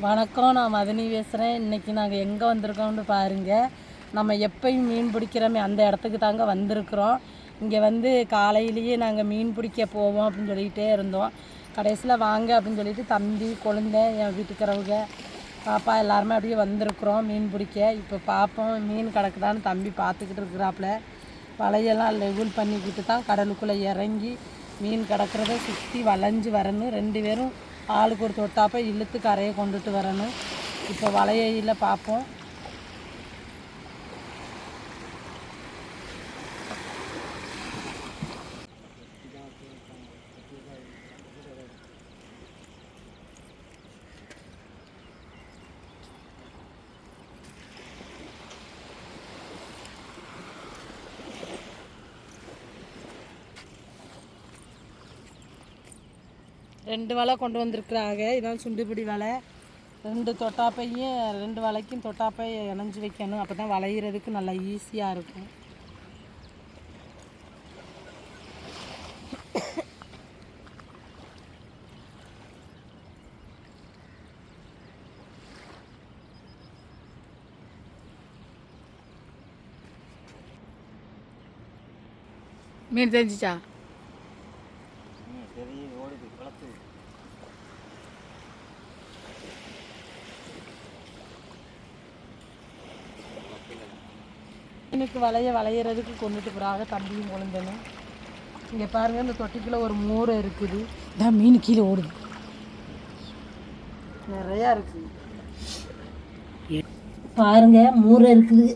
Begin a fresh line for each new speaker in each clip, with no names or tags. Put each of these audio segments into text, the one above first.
வணக்கம் நான் மதனி பேசுகிறேன் இன்றைக்கி நாங்கள் எங்கே வந்திருக்கோம்னு பாருங்கள் நம்ம எப்பயும் மீன் பிடிக்கிறோமே அந்த இடத்துக்கு தாங்க வந்திருக்கிறோம். இங்கே வந்து காலையிலேயே நாங்கள் மீன் பிடிக்க போவோம் அப்படின்னு சொல்லிக்கிட்டே இருந்தோம். கடைசியில் வாங்க அப்படின்னு சொல்லிட்டு தம்பி குழந்தை என் வீட்டுக்கிறவங்க பாப்பா எல்லாருமே அப்படியே வந்திருக்கிறோம் மீன் பிடிக்க. இப்போ பார்ப்போம் மீன் கிடக்குதான்னு தம்பி பார்த்துக்கிட்டு இருக்கிறாப்புல. வலையெல்லாம் லெவல் பண்ணிக்கிட்டு தான் கடலுக்குள்ளே இறங்கி மீன் கிடக்கிறத சுற்றி வளைஞ்சு வரணும். ரெண்டு பேரும் ஆளுக்கு ஒரு தொட்டாப்ப இழுத்து கரையை கொண்டுட்டு வரணும். இப்போ வலையில பார்ப்போம். ரெண்டு வலை கொண்டு வந்திருக்கிறாங்க. இதான் சுண்டுபிடி வலை. ரெண்டு தொட்டாப்பையும் ரெண்டு வலைக்கும் தொட்டாப்பை இணைஞ்சி வைக்கணும். அப்போ தான் வளையிறதுக்கு நல்லா ஈஸியாக இருக்கும்.
மீன் தெரிஞ்சிச்சா?
மீனுக்கு வளைய வளையிறதுக்கு கொண்டுட்டு போகிறாங்க தம்பியும் குழந்தைன்னு இங்கே பாருங்கள் இந்த தொட்டிக்குள்ளே ஒரு மூரை இருக்குது.
இதான் மீன் கீழே ஓடுது.
நிறையா இருக்குது பாருங்க மூரை இருக்குது.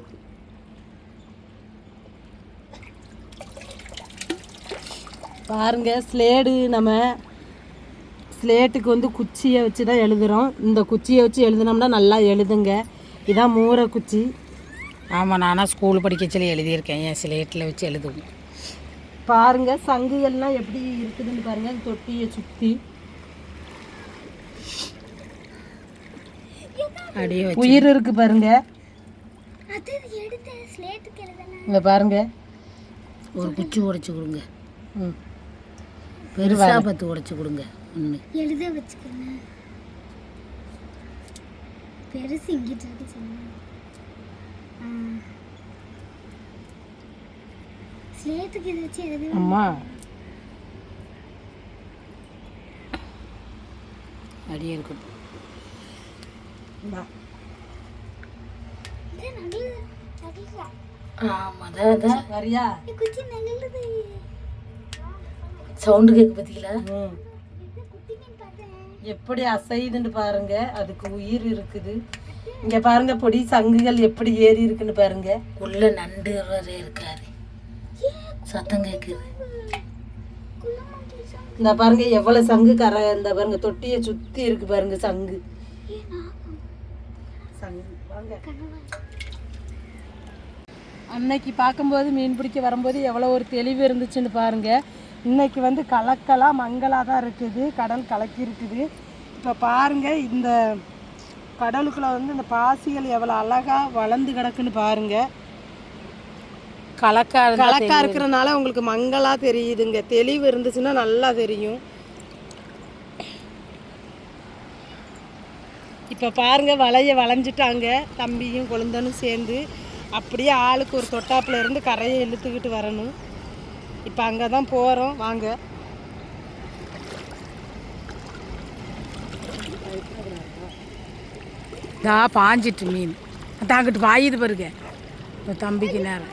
பாருங்க ஸ்லேடு நம்ம ஸ்லேட்டுக்கு வந்து குச்சியை வச்சு தான் எழுதுகிறோம் இந்த குச்சியை வச்சு எழுதுனோம்னா நல்லா எழுதுங்க. இதான் மூரை குச்சி.
ஆமாம் நானாக ஸ்கூல் படிக்கச்சில எழுதியிருக்கேன். என் சிலேட்டில் வச்சு எழுதுவோம்.
பாருங்க சங்குகள்லாம் எப்படி இருக்குதுன்னு பாருங்க இந்த தொட்டியை சுற்றி
அப்படியே
உயிர் இருக்கு பாருங்க. இங்க பாருங்க.
ஒரு குச்சி உடைச்சி கொடுங்க.
ம்.
பெருசாக பத்து உடைச்சி கொடுங்க ஒன்று
எழுத வச்சுக்கிறேன் பெருசு இங்கிட்டு இருக்கு சொன்னேன் ஸ்லேட்டுக்கு இதை வச்சு எழுத
அம்மா
அப்படியே இருக்கும்
இந்தா.
இது நல்லது நல்லதா
ஆமாம் அதான் அதான்
வரியா
இந்த குச்சி நல்லது
சவுண்டு கேட்க பார்த்தீங்களா
எப்படி அசையுதுன்னு பாருங்க. அதுக்கு உயிர் இருக்குது. இங்க பாருங்க பொடி சங்குகள் எப்படி ஏறி இருக்குன்னு பாருங்க.
உள்ள நண்டு வரை இருக்காது. சத்தம் கேட்குது
இந்த பாருங்க எவ்வளவு சங்கு கரை இந்த பாருங்க தொட்டியை சுத்தி இருக்கு பாருங்க சங்கு சங்கு அன்னைக்கு பார்க்கும்போது மீன் பிடிக்க வரும்போது எவ்வளோ ஒரு தெளிவு இருந்துச்சுன்னு பாருங்க இன்னைக்கு வந்து கலக்கலாக மங்கலாக தான் இருக்குது கடல் கலக்கி இருக்குது இப்போ பாருங்க இந்த கடலுக்குள்ளே வந்து இந்த பாசிகள் எவ்வளோ அழகாக வளர்ந்து கிடக்குன்னு பாருங்கள்
கலக்கா
கலக்கா இருக்கிறனால உங்களுக்கு மங்களா தெரியுதுங்க. தெளிவு இருந்துச்சுன்னா நல்லா தெரியும். இப்போ பாருங்க வலைய வளைஞ்சிட்டாங்க. தம்பியும் குழந்தனும் சேர்ந்து அப்படியே ஆளுக்கு ஒரு தொட்டாப்புல இருந்து கரையை இழுத்துக்கிட்டு வரணும். இப்போ அங்கே தான் போகிறோம் வாங்க.
தா பாஞ்சிட்டு மீன். தாங்கிட்டு பாயுது பாருங்க. தம்பிக்கு நேரம்.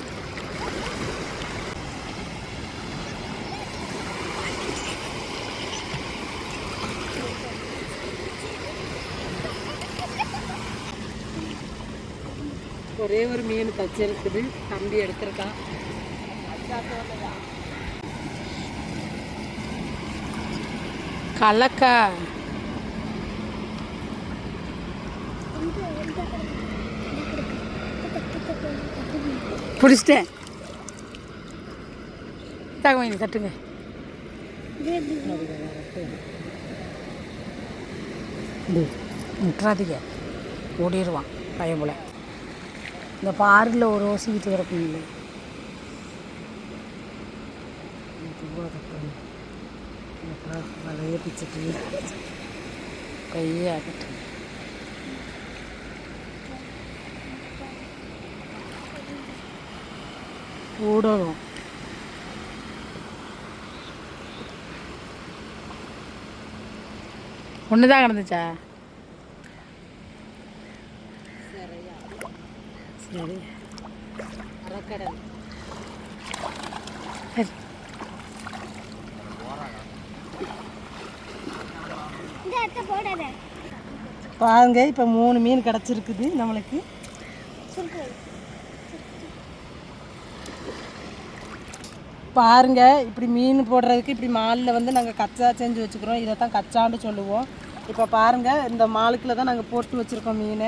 ஒரே ஒரு மீன் தச்சிருக்குது தம்பி எடுத்திருக்கான்.
கலக்கா. பிடிச்சிட்டேன். தகவல் வாங்கி தட்டுங்க.
இது
ஓடிடுவான் பையன் இந்த பாரில் ஒரு ஓசி வீட்டு கிடக்கும் இல்லை
வலைய பிச்சுட்டு.
கையே ஆகட்டு ஓடணும் ஒன்று தான் கிடந்துச்சா? சரி.
அறக்கடல். பாருங்க இப்போ மூணு மீன் கிடச்சிருக்குது நம்மளுக்கு. பாருங்க இப்படி மீன் போடுறதுக்கு இப்படி மாலில் வந்து நாங்கள் கச்சா செஞ்சு வச்சுக்கிறோம். இதை தான் கச்சான்னு சொல்லுவோம். இப்போ பாருங்க இந்த மாலுக்குள்ள தான் நாங்கள் போட்டு வச்சுருக்கோம் மீன்.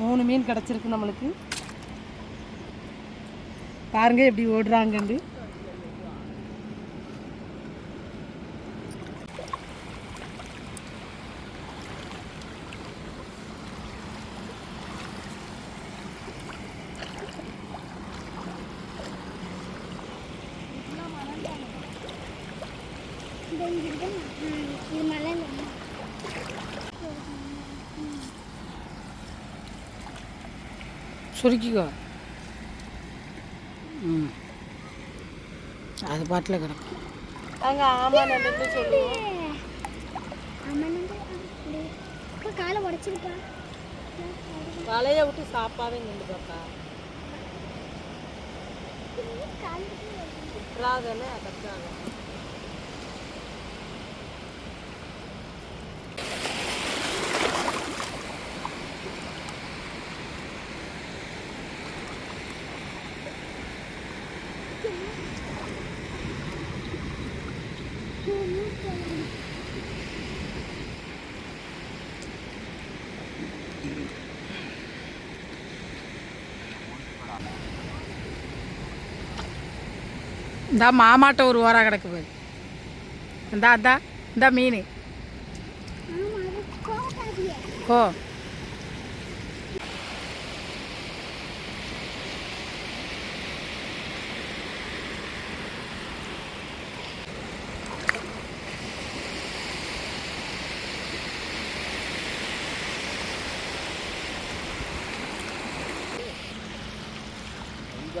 மூணு மீன் கிடச்சிருக்கு நம்மளுக்கு. பாருங்க எப்படி ஓடுறாங்கண்டு
இந்த இது மலை
சுருக்கிக்கோ. ம். அது பாட்டில் கிடக்கும்.
காலை உடச்சிருப்பா
வலையை விட்டு சாப்பாவே நின்று பாப்பா.
கால்
விட்டுறாதானே
இந்தா மாமாட்ட ஒரு ஓரா கிடக்கு பாரு. இந்தா இந்தா இந்த மீன். ஓ ஓரா
காரா கிடக்குது
பாறை குட்டி
காரையா காரா
இது ஓர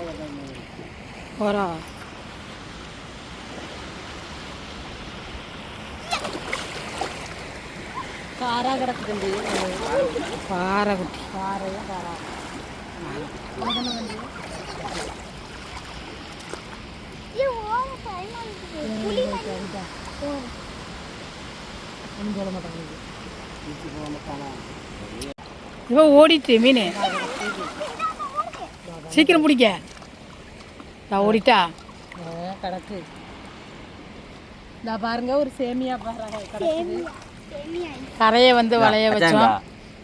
பயமா இருக்குது புலி மாதிரி.
ஒன்றும் சொல்ல மாட்டாங்க
இவன் ஓடிட்டு மீன். சீக்கிரம் பிடிக்க. ஓடிட்டா?
கிடக்கு. இந்த பாருங்க ஒரு சேமியா பாருங்க
கரையை வந்து வளைய வச்சோம்.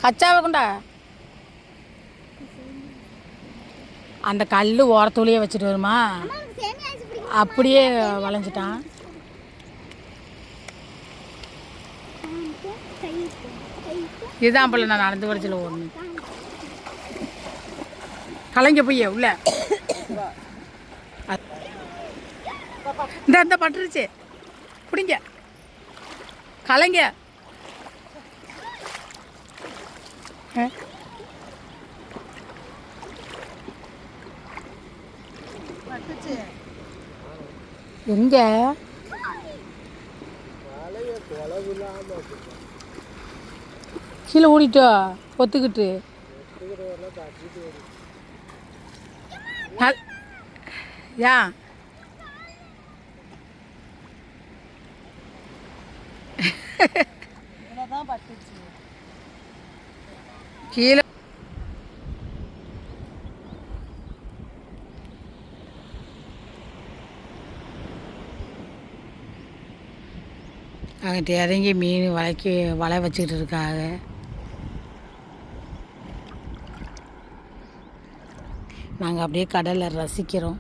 கச்சாவை கொண்டா? அந்த கல் ஓரத்தோலியே வச்சுட்டு வருமா? அப்படியே வளைஞ்சிட்டான். இதுதான் போல நான் நடந்து வரைச்சில் ஓடணும் கலைங்க போய் உள்ள. இந்த இந்த பட்டுருச்சு. பிடிங்க கலைங்க. எங்க? கீழே ஓடிட்டோ ஒத்துக்கிட்டு.
யா.
கீழே. அங்கிட்ட இறங்கி மீன் வலைக்கு வலை வச்சுக்கிட்டு இருக்காங்க. நாங்கள் அப்படியே கடலில் ரசிக்கிறோம்.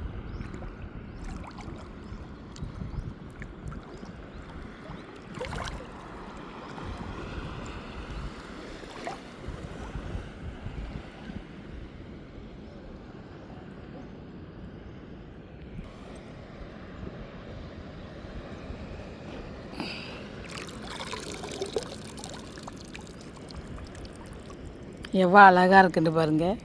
எவ்வளோ அழகாக இருக்குன்னு பாருங்கள்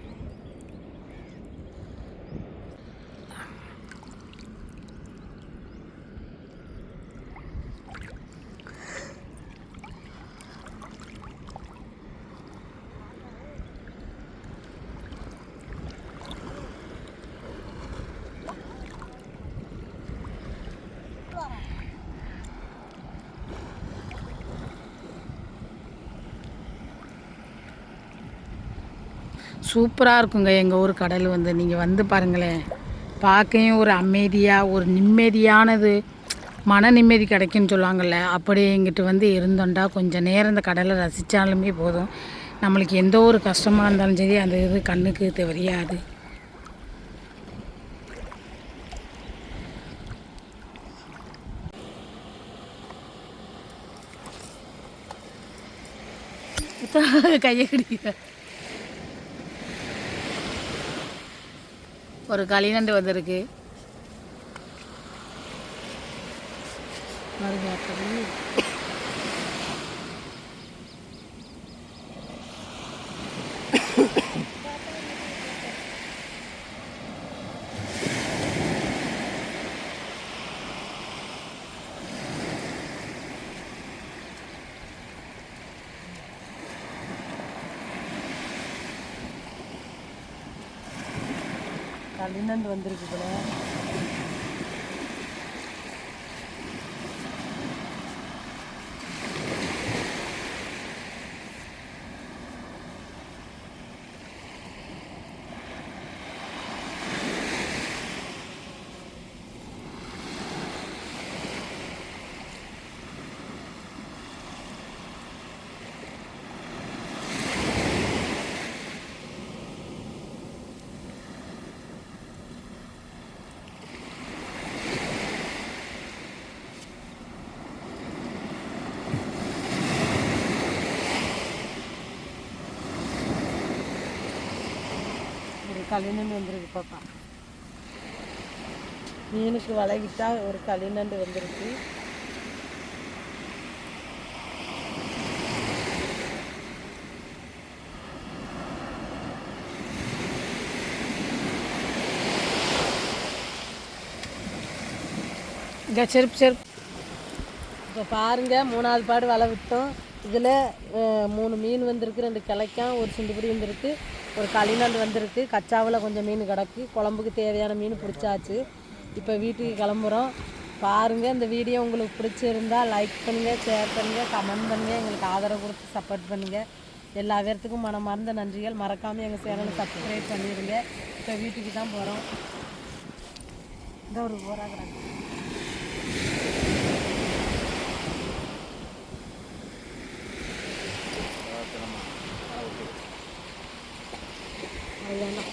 சூப்பராக இருக்குங்க. எங்கள் ஊர் கடல் வந்து. நீங்கள் வந்து பாருங்களேன். பார்க்கவும் ஒரு அமைதியாக ஒரு நிம்மதியானது மன நிம்மதி கிடைக்குன்னு சொல்லுவாங்கள்ல அப்படி எங்கிட்ட வந்து இருந்தோண்டா கொஞ்சம் நேரம் இந்த கடலை ரசித்தாலுமே போதும். நம்மளுக்கு எந்த ஒரு கஷ்டமாக இருந்தாலும் சரி அந்த இது கண்ணுக்கு தெரியாது. கையை கடிக்க ஒரு களிநண்டு வந்திருக்கு. பாருங்க, அப்படி.
களிநண்டு வந்திருக்கு போல ஒரு களிநண்டு வந்திருக்கு பாப்பா. மீனுக்கு வலை விட்டா ஒரு களிநண்டு வந்திருக்கு.
இங்க செருப்பு செருப்பு.
இப்போ பாருங்க மூணாவது பாடு வலை விட்டோம் இதில் மூணு மீன் வந்திருக்கு ரெண்டு கிளைக்கான் ஒரு சுண்டுபுடி வந்திருக்கு. ஒரு களிநண்டு வந்திருக்கு. கச்சாவில் கொஞ்சம் மீன் கிடக்கு. குழம்புக்கு தேவையான மீன் பிடிச்சாச்சு. இப்போ வீட்டுக்கு கிளம்புறோம். பாருங்கள் இந்த வீடியோ உங்களுக்கு பிடிச்சிருந்தா லைக் பண்ணுங்கள் ஷேர் பண்ணுங்கள் கமெண்ட் பண்ணுங்கள் எங்களுக்கு ஆதரவு கொடுத்து சப்போர்ட் பண்ணுங்கள் எல்லா பேர்த்துக்கும் மனமார்ந்த நன்றிகள். மறக்காமல் எங்கள் சேனலை சப்ஸ்கிரைப் பண்ணிடுங்க இப்போ வீட்டுக்கு தான் போகிறோம் இந்த ஒரு போராகிறாங்க Elena.